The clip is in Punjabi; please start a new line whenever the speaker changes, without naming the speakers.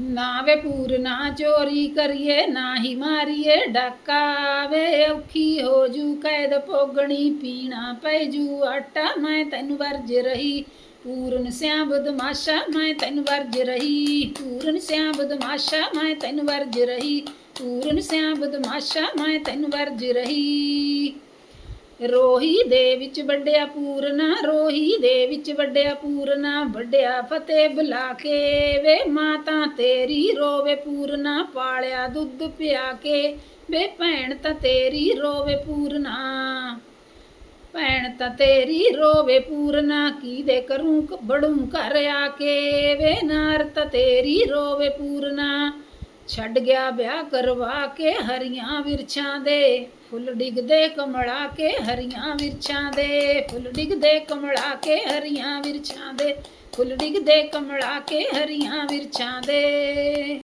ਨਾ ਵੇ ਪੂਰਨਾ ਚੋਰੀ ਕਰੀਏ, ਨਾ ਹੀ ਮਾਰੀਏ ਡਾਕਾ ਵੇ ਔਖੀ ਹੋ ਜੂ, ਕੈਦ ਪੋਗਣੀ ਪੀਣਾ ਪੈ ਜੂ, ਆਟਾ ਮੈਂ ਤੈਨੂੰ ਵਰਜ ਰਹੀ, ਪੂਰਨ ਸਿਆ ਬਦਮਾਸ਼ਾ ਮੈਂ ਤੈਨੂੰ ਵਰਜ ਰਹੀ, ਪੂਰਨ ਸਿਆ ਬਦਮਾਸ਼ਾ ਮੈਂ ਤੈਨੂੰ ਵਰਜ ਰਹੀ, ਪੂਰਨ ਸਿਆ ਬਦਮਾਸ਼ਾ ਮੈਂ ਤੈਨੂੰ ਵਰਜ ਰਹੀ। ਰੋਹੀ ਦੇ ਵਿੱਚ ਵੱਡਿਆ ਪੂਰਨਾ, ਰੋਹੀ ਦੇ ਵਿੱਚ ਵੱਡਿਆ ਪੂਰਨਾ, ਵੱਡਿਆ ਫਤਿਹ ਬੁਲਾ ਕੇ ਵੇ ਮਾਤਾ ਤੇਰੀ, ਰੋਵੇ ਪੂਰਨਾ, ਪਾਲਿਆ ਦੁੱਧ ਪਿਆ ਕੇ ਵੇ ਭੈਣ ਤਾਂ ਤੇਰੀ, ਰੋਵੇ ਪੂਰਨਾ। ਭੈਣ ਤਾਂ ਤੇਰੀ, ਰੋਵੇ ਪੂਰਨਾ ਕੀ ਦੇ ਕਰੂੰ ਬੜੂ ਘਰ ਆ ਕੇ ਵੇ ਨਾਰ ਤਾਂ ਤੇਰੀ, ਰੋਵੇ ਪੂਰਨਾ। ਛੱਡ ਗਿਆ ਵਿਆਹ ਕਰਵਾ ਕੇ ਹਰੀਆਂ ਵਿਰਛਾਂ ਦੇ। ਫੁੱਲ ਡਿੱਗਦੇ ਕਮਲਾ ਕੇ ਹਰੀਆਂ ਵਿਰਛਾਂ ਦੇ। ਫੁੱਲ ਡਿੱਗਦੇ ਕਮਲਾ ਕੇ ਹਰੀਆਂ ਵਿਰਛਾਂ ਦੇ। ਫੁੱਲ ਡਿੱਗਦੇ ਕਮਲਾ ਕੇ ਹਰੀਆਂ ਵਿਰਛਾਂ ਦੇ।